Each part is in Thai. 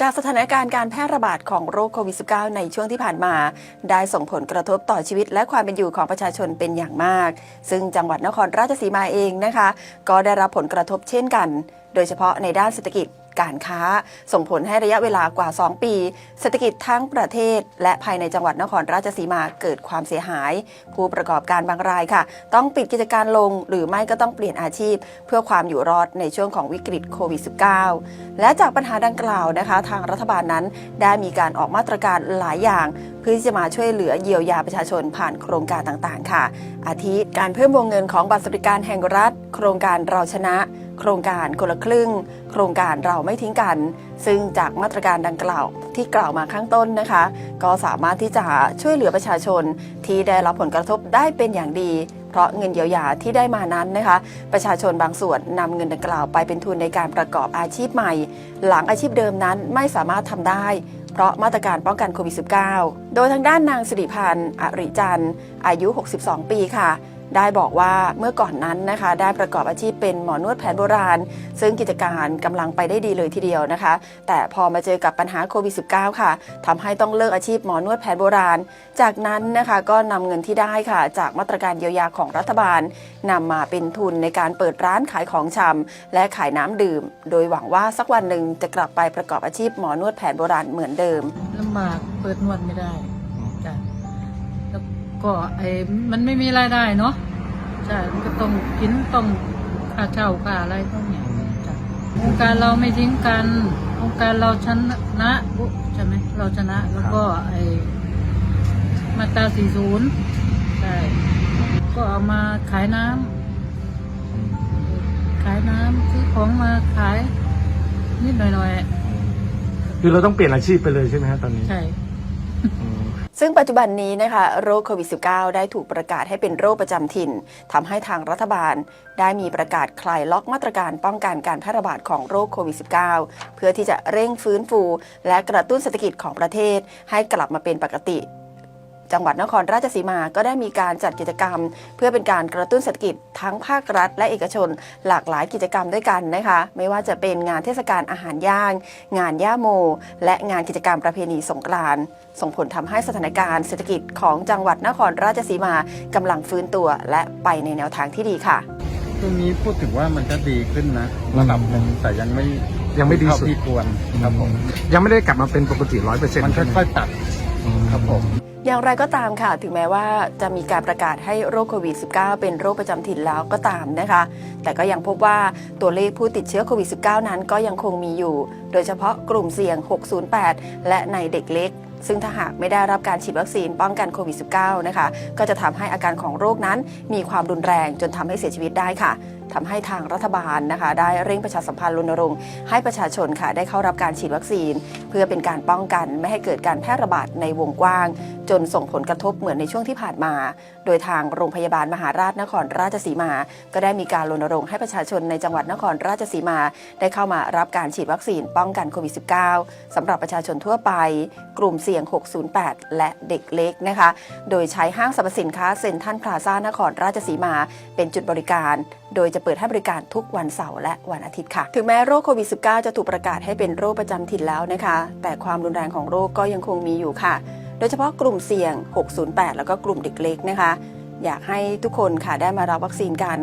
จากสถานการณ์การแพร่ระบาดของโรคโควิด -19 ในช่วงที่ผ่านมา ได้ส่งผลกระทบต่อชีวิตและความเป็นอยู่ของประชาชนเป็นอย่างมาก ซึ่งจังหวัดนครราชสีมาเองนะคะ ก็ได้รับผลกระทบเช่นกัน โดยเฉพาะในด้านเศรษฐกิจ การค้า ส่งผลให้ระยะเวลากว่า 2 ปี เศรษฐกิจทั้งประเทศ และภายในจังหวัดนครราชสีมาเกิดความเสียหาย ผู้ประกอบการบางรายค่ะ ต้องปิดกิจการลงหรือไม่ก็ต้องเปลี่ยนอาชีพ เพื่อความอยู่รอดในช่วงของวิกฤตโควิด -19 และจากปัญหาดังกล่าวนะคะ ทางรัฐบาลนั้นได้มีการออกมาตรการหลายอย่าง เพื่อที่จะมาช่วยเหลือเยียวยาประชาชนผ่านโครงการต่างๆ ค่ะ อาทิการเพิ่มวงเงินของบัตรสวัสดิการแห่งรัฐ โครงการเราชนะ โครงการคนละครึ่ง โครงการเราไม่ทิ้งกัน ซึ่งจากมาตรการดังกล่าวที่กล่าวมาข้างต้นนะคะ ก็สามารถที่จะช่วยเหลือประชาชนที่ได้รับผลกระทบได้เป็นอย่างดีเพราะเงินเยียวยาที่ได้มานั้นนะคะ ประชาชนบางส่วนนำเงินดังกล่าวไปเป็นทุนในการประกอบอาชีพใหม่ หลังอาชีพเดิมนั้นไม่สามารถทำได้ เพราะมาตรการป้องกันโควิด -19 โดยทางด้านนางสิริพันธ์อริจันทร์อายุ 62 ปีค่ะ ได้บอกว่าเมื่อก่อนนั้นนะคะ ได้ประกอบอาชีพเป็นหมอนวดแผนโบราณ ซึ่งกิจการกำลังไปได้ดีเลยทีเดียวนะคะ แต่พอมาเจอกับปัญหาโควิด -19 ค่ะทำให้ต้องเลิกอาชีพหมอนวดแผนโบราณ จากนั้นนะคะก็นำเงินที่ได้ค่ะ จากมาตรการเยียวยาของรัฐบาลนำมาเป็นทุนในการเปิดร้านขายของชำและขายน้ำดื่ม โดยหวังว่าสักวันหนึ่งจะกลับไปประกอบอาชีพหมอนวดแผนโบราณเหมือนเดิมลำบากเปิดนวดไม่ได้จ้ะ ก็ไอ้มันไม่มีรายได้เนาะจ้ะมันก็ต้องกินต้องค่าเช่าค่าอะไรพวกเนี้ยจ้ะโครงการเราไม่ทิ้งกันโครงการเราชนะใช่ไหมเราชนะแล้วก็ไอ้มาตราสี่ศูนย์ใช่ก็เอามาขายน้ำขายน้ำซื้อของมาขายนิดหน่อยคือเราต้องเปลี่ยนอาชีพไปเลยใช่ไหมฮะตอนนี้ๆใช่อืม ซึ่งปัจจุบันนี้นะคะโรคโควิด -19 ได้ถูกประกาศให้เป็นโรคประจำถิ่นทำให้ทางรัฐบาล ได้มีประกาศคลายล็อกมาตรการป้องกันการแพร่ระบาดของโรคโควิด -19 เพื่อที่จะเร่งฟื้นฟู และกระตุ้นเศรษฐกิจของประเทศให้กลับมาเป็นปกติ จังหวัดนครราชสีมา ก็ได้มีการจัดกิจกรรม เพื่อเป็นการกระตุ้นเศรษฐกิจทั้งภาครัฐ และเอกชนหลากหลายกิจกรรมด้วยกันนะคะ ไม่ว่าจะเป็นงานเทศกาลอาหารย่าง งานย่าโม และงานกิจกรรมประเพณีสงกรานต์ส่งผลทำให้สถานการณ์เศรษฐกิจของจังหวัดนครราชสีมากำลังฟื้นตัวและไปในแนวทางที่ดีค่ะตรงนี้พูดถึงว่ามันก็ดีขึ้นนะระดับหนึ่งแต่ยังไม่ยังไม่ดีเท่าสุดที่ควรครับผมยังไม่ได้กลับมาเป็นปกติร้อยเปอร์เซ็นต์มันค่อยๆตัดครับผม อย่างไรก็ตามค่ะ ถึงแม้ว่าจะมีการประกาศให้โรคโควิด -19 เป็นโรคประจำถิ่นแล้วก็ตามนะคะ แต่ก็ยังพบว่าตัวเลขผู้ติดเชื้อโควิด -19 นั้นก็ยังคงมีอยู่ โดยเฉพาะกลุ่มเสี่ยง 608 และในเด็กเล็กซึ่งถ้าหากไม่ได้รับการฉีดวัคซีนป้องกันโควิด -19 นะคะ ก็จะทำให้อาการของโรคนั้นมีความรุนแรงจนทำให้เสียชีวิตได้ค่ะ ทำให้ทางรัฐบาลนะคะ ได้เร่งประชาสัมพันธ์รณรงค์ให้ประชาชนค่ะได้เข้ารับการฉีดวัคซีน เพื่อเป็นการป้องกันไม่ให้เกิดการแพร่ระบาดในวงกว้าง จนส่งผลกระทบเหมือนในช่วงที่ผ่านมา โดยทางโรงพยาบาลมหาราชนครราชสีมา ก็ได้มีการรณรงค์ให้ประชาชนในจังหวัดนครราชสีมา ได้เข้ามารับการฉีดวัคซีนป้องกันโควิด -19 สำหรับประชาชนทั่วไป กลุ่มเสี่ยง 608 และเด็กเล็กนะคะ โดยใช้ห้างสรรพสินค้าเซ็นทรัลพลาซ่านครราชสีมา เป็นจุดบริการ โดยจะเปิดให้บริการทุกวันเสาร์และวันอาทิตย์ค่ะ ถึงแม้โรคโควิด -19 จะถูกประกาศให้เป็นโรคประจำถิ่นแล้วนะคะ แต่ความรุนแรงของโรคก็ยังคงมีอยู่ค่ะ โดยเฉพาะกลุ่มเสี่ยง 608 แล้วก็กลุ่มเด็กเล็กนะคะ อยากให้ทุกคนค่ะได้มารับวัคซีนกัน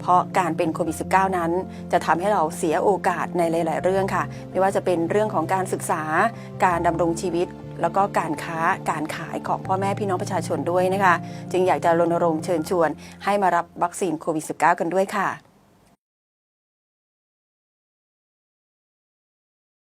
เพราะการเป็นโควิด -19 นั้น จะทำให้เราเสียโอกาสในหลาย ๆ เรื่องค่ะ ไม่ว่าจะเป็นเรื่องของการศึกษาการดำรงชีวิต แล้วก็การค้าการขายของพ่อแม่พี่น้องประชาชนด้วยนะคะ จึงอยากจะรณรงค์เชิญชวน ให้มารับวัคซีนโควิด -19 กันด้วยค่ะ